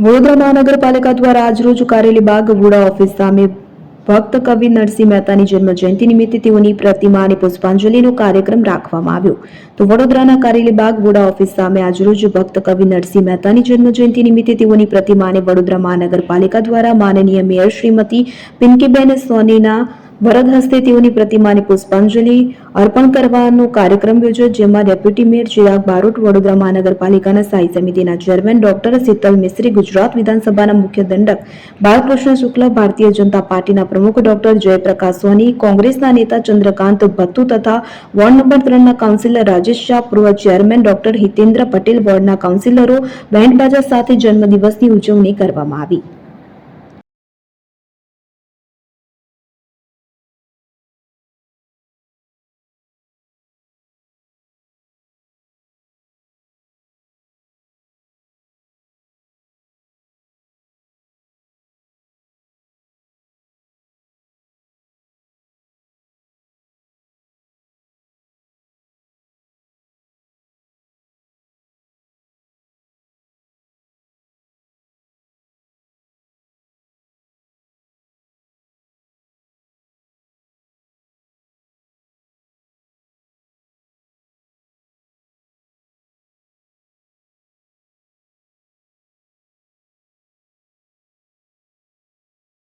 વડોદરા મહાનગરપાલિકા દ્વારા આજરોજ કારેલીબાગ વુડા ઓફિસ સામે ભક્ત કવિ નરસિંહ મહેતાની જન્મ જયંતિ નિમિત્તે તેઓની પ્રતિમાને પુષ્પાંજલિનો કાર્યક્રમ રાખવામાં આવ્યો. તો વડોદરાના કારેલીબાગ વોડા ઓફિસ સામે આજરોજ ભક્ત કવિ નરસિંહ મહેતાની જન્મ જયંતિ નિમિત્તે તેઓની પ્રતિમાને વડોદરા મહાનગરપાલિકા દ્વારા માનનીય મેયર શ્રીમતી પિંકીબેન સોનીના વરદ હસ્તે તેઓની પ્રતિમાને પુષ્પાંજલિ અર્પણ કરવાનો કાર્યક્રમ યોજાયો, જેમાં ડેપ્યુટી મેયર ચિરાગ બારોટ, વડોદરા મહાનગરપાલિકાના સ્થાયી સમિતિના ચેરમેન ડોક્ટર શીતલ મિસ્ત્રી, ગુજરાત વિધાનસભાના મુખ્ય દંડક બાલકૃષ્ણ શુક્લ, ભારતીય જનતા પાર્ટીના પ્રમુખ ડોક્ટર જયપ્રકાશ સોની, કોંગ્રેસના નેતા ચંદ્રકાંત ભત્તુ તથા વોર્ડ નંબર ત્રણના કાઉન્સિલર રાજેશ શાહ, પૂર્વ ચેરમેન ડોક્ટર હિતેન્દ્ર પટેલ, વોર્ડના કાઉન્સિલરો બેન્ડ બાજા સાથે જન્મદિવસની ઉજવણી કરવામાં આવી.